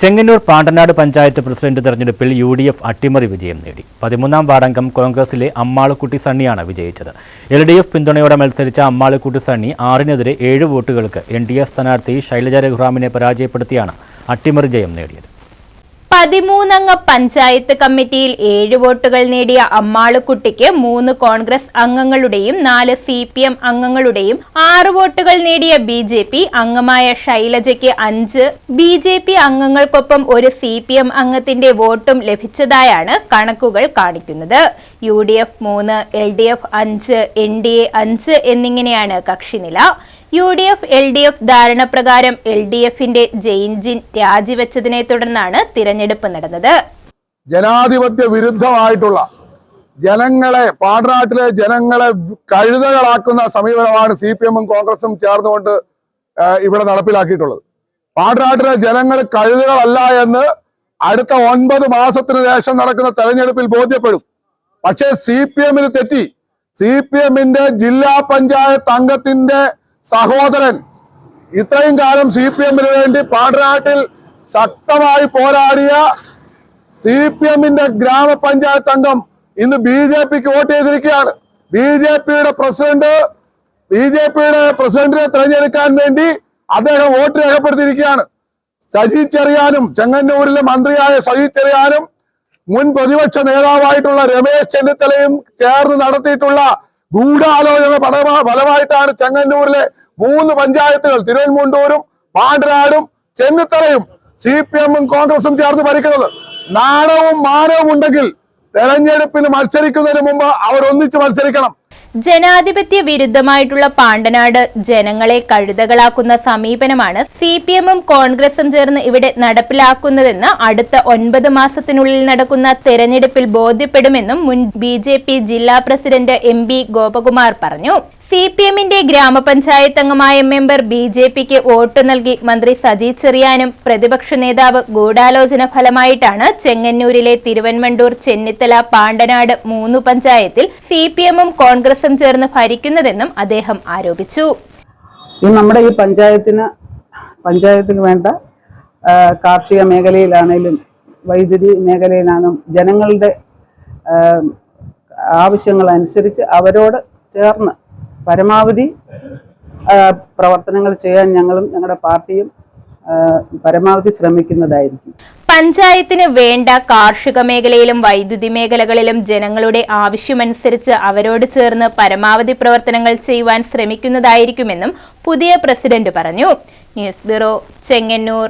Chengannur Pandanad panchayat president തെരഞ്ഞെടുപ്പിൽ U D F അട്ടിമറി വിജയം നേടി. പതിമൂന്നാം വാർഡംഗം കോൺഗ്രസിലെ അമ്മാളുക്കുട്ടി സണ്ണിയാണ് വിജയിച്ചത്. എൽ ഡി എഫ് പിന്തുണയോടെ മത്സരിച്ച അമ്മാളുക്കുട്ടി സണ്ണി ആറിനെതിരെ ഏഴ് വോട്ടുകൾക്ക് എൻ ഡി എ സ്ഥാനാർത്ഥി ശൈലജ രഘുറാമിനെ പരാജയപ്പെടുത്തിയാണ് അട്ടിമറി ജയം നേടിയത്. പതിമൂന്നംഗ പഞ്ചായത്ത് കമ്മിറ്റിയിൽ ഏഴ് വോട്ടുകൾ നേടിയ അമ്മാളുക്കുട്ടിക്ക് മൂന്ന് കോൺഗ്രസ് അംഗങ്ങളുടെയും നാല് സി പി എം അംഗങ്ങളുടെയും ആറ് വോട്ടുകൾ നേടിയ ബി ജെ പി അംഗമായ ശൈലജയ്ക്ക് അഞ്ച്. ബി ജെ പി അംഗങ്ങൾക്കൊപ്പം ഒരു സി പി എം അംഗത്തിന്റെ വോട്ടും ലഭിച്ചതായാണ് കണക്കുകൾ കാണിക്കുന്നത്. യു ഡി എഫ് മൂന്ന് എൽ ഡി എഫ് അഞ്ച് എൻ ഡി എ അഞ്ച് എന്നിങ്ങനെയാണ് കക്ഷിനില. U D F L D F ധാരണപ്രകാരം L D എഫിന്റെ ജെയിൻജിൻ രാജിവെച്ചതിനെ തുടർന്നാണ് തിരഞ്ഞെടുപ്പ് നടന്നത്. ജനാധിപത്യ വിരുദ്ധമായിട്ടുള്ള ജനങ്ങളെ പാടനാട്ടിലെ ജനങ്ങളെ കഴുതകളാക്കുന്ന സമീപനമാണ് സി പി എമ്മും കോൺഗ്രസും ചേർന്നുകൊണ്ട് ഇവിടെ നടപ്പിലാക്കിയിട്ടുള്ളത്. പാടനാട്ടിലെ ജനങ്ങൾ കഴുതകളല്ല എന്ന് അടുത്ത ഒൻപത് മാസത്തിന് ശേഷം നടക്കുന്ന തെരഞ്ഞെടുപ്പിൽ ബോധ്യപ്പെടും. പക്ഷേ സി പി എമ്മിന് തെറ്റി. സി പി എമ്മിന്റെ ജില്ലാ പഞ്ചായത്ത് അംഗത്തിന്റെ സഹോദരൻ ഇത്രയും കാലം സി പി എമ്മിന് വേണ്ടി പാടനാട്ടിൽ ശക്തമായി പോരാടിയ സി പി എമ്മിന്റെ ഗ്രാമപഞ്ചായത്ത് അംഗം ഇന്ന് ബി ജെ പിക്ക് വോട്ട് ചെയ്തിരിക്കുകയാണ്. ബി ജെ പിയുടെ പ്രസിഡന്റ് ബി ജെ പിയുടെ പ്രസിഡന്റിനെ തെരഞ്ഞെടുക്കാൻ വേണ്ടി അദ്ദേഹം വോട്ട് രേഖപ്പെടുത്തിയിരിക്കുകയാണ്. സജി ചെറിയാനും ചെങ്ങന്നൂരിലെ മന്ത്രിയായ സജി ചെറിയാനും മുൻ പ്രതിപക്ഷ നേതാവായിട്ടുള്ള രമേശ് ചെന്നിത്തലയും ചേർന്ന് നടത്തിയിട്ടുള്ള ഗൂഢാലോചന ഫലമാ- ഫലമായിട്ടാണ് ചെങ്ങന്നൂരിലെ മൂന്ന് പഞ്ചായത്തുകൾ. തിരുവൻമുണ്ടൂരും പാണ്ടനാടും ചെന്നിത്തലയും സി പി എമ്മും കോൺഗ്രസും ചേർന്ന് ഭരിക്കുന്നത്. നാണവും മാനവും ഉണ്ടെങ്കിൽ തെരഞ്ഞെടുപ്പിന് മത്സരിക്കുന്നതിന് മുമ്പ് അവർ ഒന്നിച്ച് മത്സരിക്കണം. ജനാധിപത്യ വിരുദ്ധമായിട്ടുള്ള പാണ്ടനാട് ജനങ്ങളെ കഴുതകളാക്കുന്ന സമീപനമാണ് സി പി എമ്മും കോൺഗ്രസും ചേർന്ന് ഇവിടെ നടപ്പിലാക്കുന്നതെന്ന് അടുത്ത ഒൻപത് മാസത്തിനുള്ളിൽ നടക്കുന്ന തെരഞ്ഞെടുപ്പിൽ ബോധ്യപ്പെടുമെന്നും മുൻ ബി ജില്ലാ പ്രസിഡന്റ് എം ഗോപകുമാർ പറഞ്ഞു. സി പി എമ്മിന്റെ ഗ്രാമപഞ്ചായത്ത് അംഗമായ മെമ്പർ ബി ജെ പിക്ക് വോട്ട് നൽകി മന്ത്രി സജി ചെറിയാനും പ്രതിപക്ഷ നേതാവ് ഗൂഢാലോചന ഫലമായിട്ടാണ് ചെങ്ങന്നൂരിലെ തിരുവൻമണ്ടൂർ ചെന്നിത്തല പാണ്ടനാട് മൂന്ന് പഞ്ചായത്തിൽ സി പി എമ്മും കോൺഗ്രസും ചേർന്ന് ഭരിക്കുന്നതെന്നും അദ്ദേഹം ആരോപിച്ചു. നമ്മുടെ ഈ പഞ്ചായത്തിന് പഞ്ചായത്തിന് വേണ്ട കാർഷിക മേഖലയിലാണെങ്കിലും വൈദ്യുതി മേഖലയിലാണെങ്കിലും ജനങ്ങളുടെ ആവശ്യങ്ങൾ അനുസരിച്ച് അവരോട് ചേർന്ന് പരമാവധി പ്രവർത്തനങ്ങൾ ചെയ്യാൻ ഞങ്ങളും ഞങ്ങളുടെ പാർട്ടിയും പരമാവധി ശ്രമിക്കുന്നതായിരിക്കും. പഞ്ചായത്തിന് വേണ്ട കാർഷിക മേഖലയിലും വൈദ്യുതി മേഖലകളിലും ജനങ്ങളുടെ ആവശ്യമനുസരിച്ച് അവരോട് ചേർന്ന് പരമാവധി പ്രവർത്തനങ്ങൾ ചെയ്യുവാൻ ശ്രമിക്കുന്നതായിരിക്കുമെന്നും പുതിയ പ്രസിഡന്റ് പറഞ്ഞു. News bureau Chengannur.